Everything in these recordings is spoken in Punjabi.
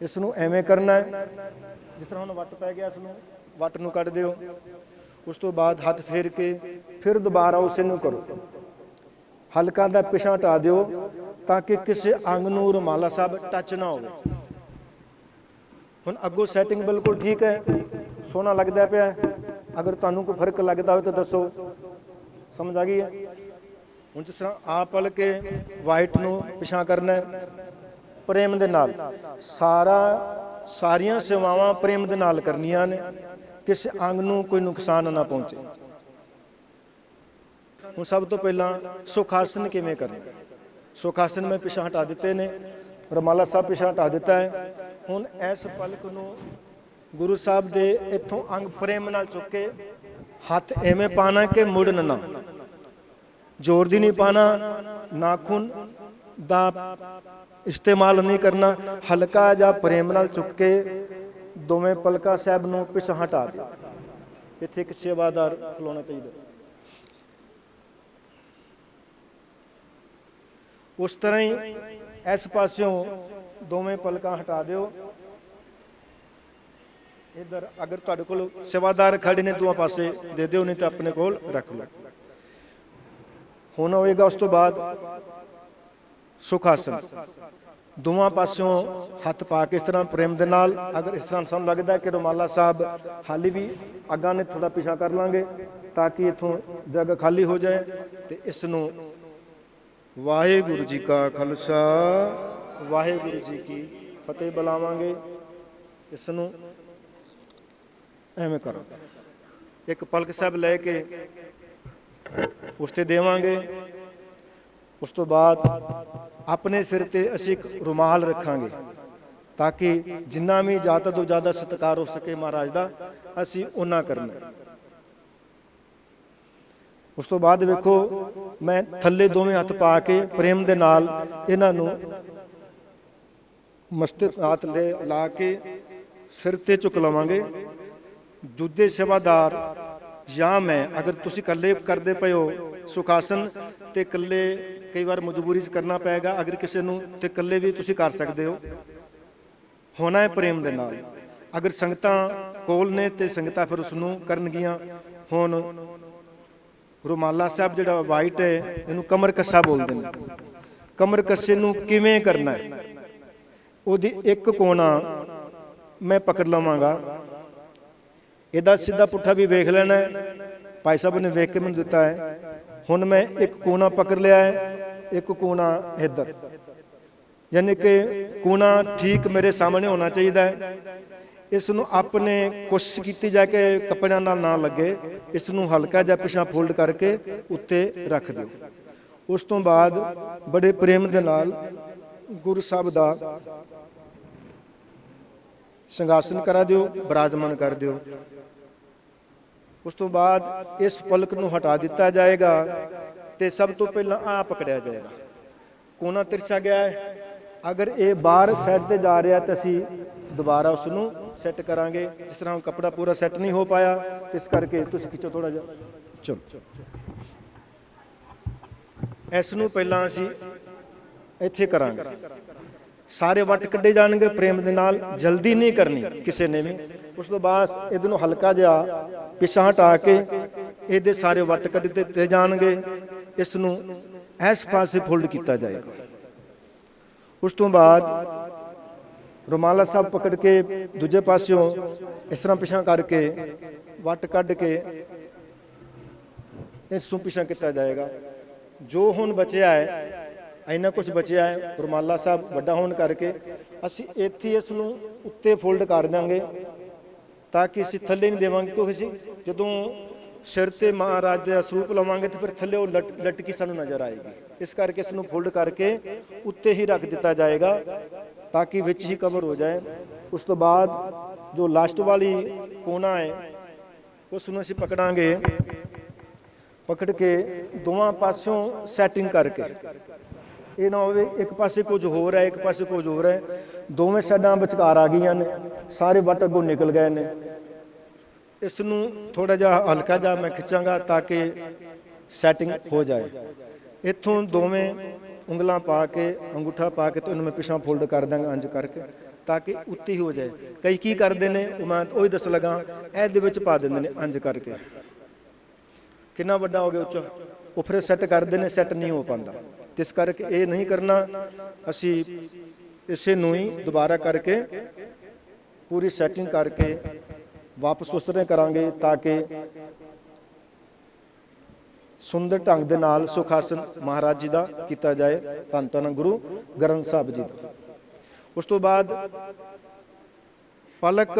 ਇਸ ਨੂੰ ਐਵੇਂ ਕਰਨਾ ਹੈ। ਜਿਸ ਤਰ੍ਹਾਂ ਹੁਣ ਵੱਟ ਪੈ ਗਿਆ ਇਸ ਨੂੰ ਵੱਟ ਨੂੰ ਕੱਢ ਦਿਓ। ਉਸ ਤੋਂ ਬਾਅਦ ਹੱਥ ਫੇਰ ਕੇ ਫਿਰ ਦੁਬਾਰਾ ਉਸੇ ਨੂੰ ਕਰੋ। ਹਲਕਾ ਦਾ ਪਿਛਾ ਹਟਾ ਦਿਓ ਤਾਂ ਕਿ ਕਿਸੇ ਅੰਗ ਨੂੰ ਰੁਮਾਲਾ ਸਾਹਿਬ ਟੱਚ ਨਾ ਹੋਵੇ। ਹੁਣ ਅੱਗੋਂ ਸੈਟਿੰਗ ਬਿਲਕੁਲ ਠੀਕ ਹੈ। ਸੋਹਣਾ ਲੱਗਦਾ ਪਿਆ ਅਗਰ ਤੁਹਾਨੂੰ ਕੋਈ ਫ਼ਰਕ ਲੱਗਦਾ ਹੋਵੇ ਤਾਂ ਦੱਸੋ। ਸਮਝ ਆ ਗਈ ਹੈ? ਹੁਣ ਜਿਸ ਤਰ੍ਹਾਂ ਆਪ ਪਲ ਕੇ ਵਾਈਟ ਨੂੰ ਪਿਛਾ ਕਰਨਾ ਹੈ। ਪ੍ਰੇਮ ਦੇ ਨਾਲ। ਸਾਰਾ ਸਾਰੀਆਂ ਸੇਵਾਵਾਂ ਪ੍ਰੇਮ ਦੇ ਨਾਲ ਕਰਨੀਆਂ ਨੇ। ਕਿਸੇ ਅੰਗ ਨੂੰ ਕੋਈ ਨੁਕਸਾਨ ਨਾ ਪਹੁੰਚੇ। ਹੁਣ ਸਭ ਤੋਂ ਪਹਿਲਾਂ ਸੁਖਾਸਨ ਕਿਵੇਂ ਕਰਨਾ? ਹੈ? ਸੁਖਾਸਨ ਮੈਂ ਪਿਛਾਂ ਹਟਾ ਦਿੱਤੇ ਨੇ। ਰਮਾਲਾ ਸਾਹਿਬ ਪਿਛਾਂ ਹਟਾ ਦਿੱਤਾ ਹੈ। ਹੁਣ ਇਸ ਪਲਕ ਨੂੰ ਗੁਰੂ ਸਾਹਿਬ ਦੇ ਇੱਥੋਂ ਅੰਗ ਪ੍ਰੇਮ ਨਾਲ ਚੁੱਕ ਕੇ ਹੱਥ ਐਵੇਂ ਪਾਣਾ ਕਿ ਮੁੜਨ ਨਾ ਜ਼ੋਰ ਦੀ ਨਹੀਂ ਪਾਣਾ ਨਾਖੂਨ ਦਾ ਇਸਤੇਮਾਲ ਨਹੀਂ ਕਰਨਾ, ਹਲਕਾ ਜਾਂ ਪ੍ਰੇਮ ਨਾਲ ਚੁੱਕ ਕੇ ਦੋਵੇਂ ਪਲਕਾਂ ਸਾਹਿਬ ਨੂੰ ਪਿਛਾਂ ਹਟਾ ਦੇ ਇੱਥੇ ਇੱਕ ਸੇਵਾਦਾਰ ਖਲੋਣਾ ਚਾਹੀਦਾ। ਉਸ ਤਰ੍ਹਾਂ ਹੀ ਇਸ ਪਾਸਿਓਂ ਦੋਵੇਂ ਪਲਕਾਂ ਹਟਾ ਦਿਓ। ਇਧਰ ਅਗਰ ਤੁਹਾਡੇ ਕੋਲ ਸੇਵਾਦਾਰ ਖੜੇ ਨੇ, ਦੋਵਾਂ ਪਾਸੇ ਦੇ ਦਿਓ, ਨਹੀਂ ਤਾਂ ਆਪਣੇ ਕੋਲ ਰੱਖ ਲਓ। ਹੁਣ ਹੋਏਗਾ ਉਸ ਤੋਂ ਬਾਅਦ ਸੁਖ ਸੁਖਾਸਨ ਦੋਵਾਂ ਪਾਸਿਓਂ ਹੱਥ ਪਾ ਕੇ ਇਸ ਤਰ੍ਹਾਂ ਪ੍ਰੇਮ ਦੇ ਨਾਲ, ਅਗਰ ਇਸ ਤਰ੍ਹਾਂ ਸਾਨੂੰ ਲੱਗਦਾ ਕਿ ਰੁਮਾਲਾ ਸਾਹਿਬ ਹਾਲੀ ਵੀ ਅੱਗਾ ਨੇ ਥੋੜਾ ਪਿਛਾ ਕਰ ਲਾਂਗੇ, ਤਾਂ ਕਿ ਇਥੋਂ ਜਗ੍ਹਾ ਖਾਲੀ ਹੋ ਜਾਏ, ਤੇ ਇਸ ਨੂੰ ਵਾਹਿਗੁਰੂ ਜੀ ਕਾ ਖਾਲਸਾ, ਵਾਹਿਗੁਰੂ ਜੀ ਕੀ ਫਤਿਹ ਬੁਲਾਵਾਂਗੇ। ਇਸ ਨੂੰ ਐਵੇਂ ਕਰੋ। ਇੱਕ ਪਲਕ ਸਾਹਿਬ ਲੈ ਕੇ ਉਸ ਤੇ ਦੇਵਾਂਗੇ। ਉਸ ਤੋਂ ਬਾਅਦ ਆਪਣੇ ਸਿਰ ਤੇ ਅਸੀਂ ਇੱਕ ਰੁਮਾਲ ਰੱਖਾਂਗੇ ਤਾਂ ਕਿ ਜਿੰਨਾ ਵੀ ਜ਼ਿਆਦਾ ਤੋਂ ਜ਼ਿਆਦਾ ਸਤਿਕਾਰ ਹੋ ਸਕੇ ਮਹਾਰਾਜ ਦਾ, ਅਸੀਂ ਉਹਨਾਂ ਕਰਨਾ। ਉਸ ਤੋਂ ਬਾਅਦ ਵੇਖੋ, ਮੈਂ ਥੱਲੇ ਦੋਵੇਂ ਹੱਥ ਪਾ ਕੇ ਪ੍ਰੇਮ ਦੇ ਨਾਲ ਇਹਨਾਂ ਨੂੰ ਮਸਤਕ ਹੱਥ ਲੈ ਲਾ ਕੇ ਸਿਰ ਤੇ ਚੁੱਕ ਲਵਾਂਗੇ। ਦੂਜੇ ਸੇਵਾਦਾਰ, ਜਾਂ ਮੈਂ, ਅਗਰ ਤੁਸੀਂ ਇਕੱਲੇ ਕਰਦੇ ਪਏ ਹੋ ਸੁਖਾਸਨ ਤੇ ਇਕੱਲੇ ਕਈ ਵਾਰ ਮਜਬੂਰੀ 'ਚ ਕਰਨਾ ਪਏਗਾ, ਅਗਰ ਕਿਸੇ ਨੂੰ ਤੇ ਇਕੱਲੇ ਵੀ ਤੁਸੀਂ ਕਰ ਸਕਦੇ ਹੋ। ਹੋਣਾ ਹੈ ਪ੍ਰੇਮ ਦੇ ਨਾਲ। ਅਗਰ ਸੰਗਤਾਂ ਕੋਲ ਨੇ ਤੇ ਸੰਗਤਾਂ ਫਿਰ ਉਸ ਨੂੰ ਕਰਨਗੀਆਂ। ਹੁਣ ਰੁਮਾਲਾ ਸਾਹਿਬ ਜਿਹੜਾ ਵਾਈਟ ਹੈ, ਇਹਨੂੰ ਕਮਰ ਕੱਸਾ ਬੋਲਦੇ ਨੇ। ਕਮਰ ਕੱਸੇ ਨੂੰ ਕਿਵੇਂ ਕਰਨਾ ਹੈ? ਉਹਦੀ ਇੱਕ ਕੋਣਾ ਮੈਂ ਪਕੜ ਲਵਾਂਗਾ। ਇਹਦਾ ਸਿੱਧਾ ਪੁੱਠਾ ਵੀ ਵੇਖ ਲੈਣਾ ਭਾਈ ਸਾਹਿਬ ਨੇ ਵੇਖ ਕੇ ਮੈਨੂੰ ਦਿੱਤਾ ਹੈ। ਹੁਣ ਮੈਂ ਇੱਕ ਕੋਣਾ ਪਕੜ ਲਿਆ ਹੈ, ਇੱਕ ਕੋਣਾ ਇੱਧਰ। ਯਾਨੀ ਕਿ ਕੋਣਾ ਠੀਕ ਮੇਰੇ ਸਾਹਮਣੇ ਹੋਣਾ ਚਾਹੀਦਾ ਹੈ। ਇਸ ਨੂੰ ਆਪਣੇ ਕੋਸ਼ਿਸ਼ ਕੀਤੀ ਜਾ ਕੇ ਕੱਪੜਿਆਂ ਨਾਲ ਨਾ ਲੱਗੇ, ਇਸ ਨੂੰ ਹਲਕਾ ਜਿਹਾ ਪਿਛਾਂ ਫੋਲਡ ਕਰਕੇ ਉੱਤੇ ਰੱਖ ਦਿਓ। ਉਸ ਤੋਂ ਬਾਅਦ ਬੜੇ ਪ੍ਰੇਮ ਦੇ ਨਾਲ ਗੁਰੂ ਸਾਹਿਬ ਦਾ ਸਿੰਘਾਸਨ ਕਰਾ ਦਿਓ, ਬਰਾਜਮਾਨ ਕਰ ਦਿਓ। ਉਸ ਤੋਂ ਬਾਅਦ ਇਸ ਪਲਕ ਨੂੰ ਹਟਾ ਦਿੱਤਾ ਜਾਏਗਾ ਤੇ ਸਭ ਤੋਂ ਪਹਿਲਾਂ ਆ ਪਕੜਿਆ ਜਾਏਗਾ। ਕੋਨਾ ਤਿਰਛਾ ਗਿਆ ਹੈ। ਅਗਰ ਇਹ ਬਾਹਰ ਸੈੱਟ ਤੇ ਜਾ ਰਿਹਾ ਤਾਂ ਅਸੀਂ ਦੁਬਾਰਾ ਉਸ ਨੂੰ ਸੈੱਟ ਕਰਾਂਗੇ। ਜਿਸ ਤਰ੍ਹਾਂ ਉਹ ਕੱਪੜਾ ਪੂਰਾ ਸੈੱਟ ਨਹੀਂ ਹੋ ਪਾਇਆ, ਤੇ ਇਸ ਕਰਕੇ ਤੁਸੀਂ ਖਿੱਚੋ ਥੋੜਾ ਜਿਹਾ। ਚਲੋ। ਇਸ ਨੂੰ ਪਹਿਲਾਂ ਅਸੀਂ ਇੱਥੇ ਕਰਾਂਗੇ। ਸਾਰੇ ਵੱਟ ਕੱਢੇ ਜਾਣਗੇ ਪ੍ਰੇਮ ਦੇ ਨਾਲ, ਜਲਦੀ ਨਹੀਂ ਕਰਨੀ ਕਿਸੇ ਨੇ ਵੀ। ਉਸ ਤੋਂ ਬਾਅਦ ਇਹਦੇ ਨੂੰ ਹਲਕਾ ਜਿਹਾ ਪਿਛਾਂ ਹਟਾ ਕੇ ਇਹਦੇ ਸਾਰੇ ਵੱਟ ਕੱਢ ਦਿੱਤੇ ਜਾਣਗੇ। ਇਸ ਨੂੰ ਇਸ ਪਾਸੇ ਫੋਲਡ ਕੀਤਾ ਜਾਏਗਾ। ਉਸ ਤੋਂ ਬਾਅਦ ਰੁਮਾਲਾ ਸਾਹਿਬ ਪਕੜ ਕੇ ਦੂਜੇ ਪਾਸਿਓਂ ਇਸ ਤਰ੍ਹਾਂ ਪਿਛਾਂ ਕਰਕੇ ਵੱਟ ਕੱਢ ਕੇ ਇਸ ਨੂੰ ਪਿਛਾਂ ਕੀਤਾ ਜਾਏਗਾ। ਜੋ ਹੁਣ ਬਚਿਆ ਹੈ ਇੰਨਾ ਕੁਝ ਬਚਿਆ ਹੈ। ਰੁਮਾਲਾ ਸਾਹਿਬ ਵੱਡਾ ਹੋਣ ਕਰਕੇ ਅਸੀਂ ਇੱਥੇ ਇਸ ਨੂੰ ਉੱਤੇ ਫੋਲਡ ਕਰ ਦਾਂਗੇ ਤਾਂ ਕਿ ਅਸੀਂ ਥੱਲੇ ਨਹੀਂ ਦੇਵਾਂਗੇ ਕਿਉਂਕਿ ਅਸੀਂ ਜਦੋਂ ਸਿਰ ਤੇ ਮਹਾਰਾਜ ਦਾ ਸਰੂਪ ਲਵਾਂਗੇ ਤੇ ਫਿਰ ਥੱਲੇ ਉਹ ਲਟ, ਲਟਕੀ ਸਾਨੂੰ ਨਜ਼ਰ ਆਏਗੀ। ਇਸ ਕਰਕੇ ਇਸ ਨੂੰ ਫੋਲਡ ਕਰਕੇ ਉੱਤੇ ਹੀ ਰੱਖ ਦਿੱਤਾ ਜਾਏਗਾ ਤਾਂ ਕਿ ਵਿੱਚ ਹੀ ਕਵਰ ਹੋ ਜਾਏ। ਉਸ ਤੋਂ ਬਾਅਦ ਜੋ ਲਾਸਟ ਵਾਲੀ ਕੋਨਾ ਹੈ, ਉਸ ਨੂੰ ਅਸੀਂ ਪਕੜਾਂਗੇ। ਪਕੜ ਕੇ ਦੋਵਾਂ ਪਾਸਿਓਂ ਸੈਟਿੰਗ ਕਰਕੇ ਇਹ ਨਾ ਹੋਵੇ, ਇੱਕ ਪਾਸੇ ਕੁਝ ਹੋਰ ਹੈ, ਇੱਕ ਪਾਸੇ ਕੁਝ ਹੋਰ ਹੈ। ਦੋਵੇਂ ਸਾਈਡਾਂ ਵਿਚਕਾਰ ਆ ਗਈਆਂ ਨੇ, ਸਾਰੇ ਵੱਟ ਅੱਗੋਂ ਨਿਕਲ ਗਏ ਨੇ। ਇਸ ਨੂੰ ਥੋੜਾ ਜਿਹਾ ਹਲਕਾ ਜਿਹਾ ਮੈਂ ਖਿੱਚਾਂਗਾ ਤਾਂ ਕਿ ਸੈਟਿੰਗ ਹੋ ਜਾਏ। ਇੱਥੋਂ ਦੋਵੇਂ ਉਂਗਲਾਂ ਪਾ ਕੇ, ਅੰਗੂਠਾ ਪਾ ਕੇ ਤੇ ਉਹਨੂੰ ਮੈਂ ਪਿਛਾਂ ਫੋਲਡ ਕਰ ਦਾਂਗਾ ਇੰਜ ਕਰਕੇ, ਤਾਂ ਕਿ ਉੱਤੇ ਹੀ ਹੋ ਜਾਏ। ਕਈ ਕੀ ਕਰਦੇ ਨੇ, ਉਹ ਮੈਂ ਉਹੀ ਦੱਸ ਲਗਾ, ਇਹਦੇ ਵਿੱਚ ਪਾ ਦਿੰਦੇ ਨੇ ਇੰਜ ਕਰਕੇ। ਕਿੰਨਾ ਵੱਡਾ ਹੋ ਗਿਆ ਉੱਚਾ? ਉਹ ਫਿਰ ਸੈੱਟ ਕਰਦੇ ਨੇ ਸੈੱਟ ਨਹੀਂ ਹੋ ਪਾਉਂਦਾ। ਇਸ ਕਰਕੇ ਇਹ ਨਹੀਂ ਕਰਨਾ, ਅਸੀਂ ਇਸੇ ਨੂੰ ਹੀ ਦੁਬਾਰਾ ਕਰਕੇ ਪੂਰੀ ਸੈਟਿੰਗ ਕਰਕੇ ਵਾਪਸ ਉਸ ਤਰ੍ਹਾਂ ਕਰਾਂਗੇ ਤਾਂ ਕਿ ਸੁੰਦਰ ਢੰਗ ਦੇ ਨਾਲ ਸੁਖਾਸਨ ਮਹਾਰਾਜ ਜੀ ਦਾ ਕੀਤਾ ਜਾਏ, ਧੰਨ ਧੰਨ ਗੁਰੂ ਗ੍ਰੰਥ ਸਾਹਿਬ ਜੀ ਦਾ। ਉਸ ਤੋਂ ਬਾਅਦ ਪਲਕ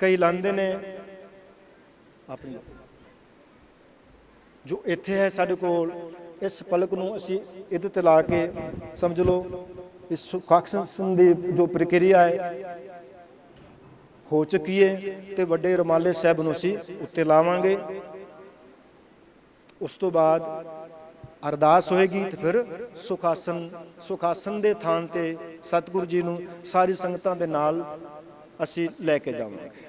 ਕਈ ਲਾਂਦੇ ਨੇ ਆਪਣੀ, ਜੋ ਇੱਥੇ ਹੈ ਸਾਡੇ ਕੋਲ ਇਸ ਪਲਕ ਨੂੰ ਅਸੀਂ ਇਹਦੇ ਤੇ ਲਾ ਕੇ ਸਮਝ ਲਓ, ਇਸ ਸੁਖਾਸਨ ਦੀ ਜੋ ਪ੍ਰਕਿਰਿਆ ਹੈ, ਹੋ ਚੁੱਕੀ ਹੈ ਤੇ ਵੱਡੇ ਰਮਾਲੇ ਸਾਹਿਬ ਨੂੰ ਅਸੀਂ ਉੱਤੇ ਲਾਵਾਂਗੇ। ਉਸ ਤੋਂ ਬਾਅਦ ਅਰਦਾਸ ਹੋਏਗੀ ਤੇ ਫਿਰ ਸੁਖਾਸਨ ਸੁਖਾਸਨ ਦੇ ਥਾਂ ਤੇ ਸਤਿਗੁਰੂ ਜੀ ਨੂੰ ਸਾਰੀ ਸੰਗਤਾਂ ਦੇ ਨਾਲ ਅਸੀਂ ਲੈ ਕੇ ਜਾਵਾਂਗੇ।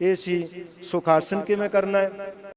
ਇਹ ਸੀ ਸੁਖਾਸਨ ਕਿਵੇਂ ਕਰਨਾ ਹੈ?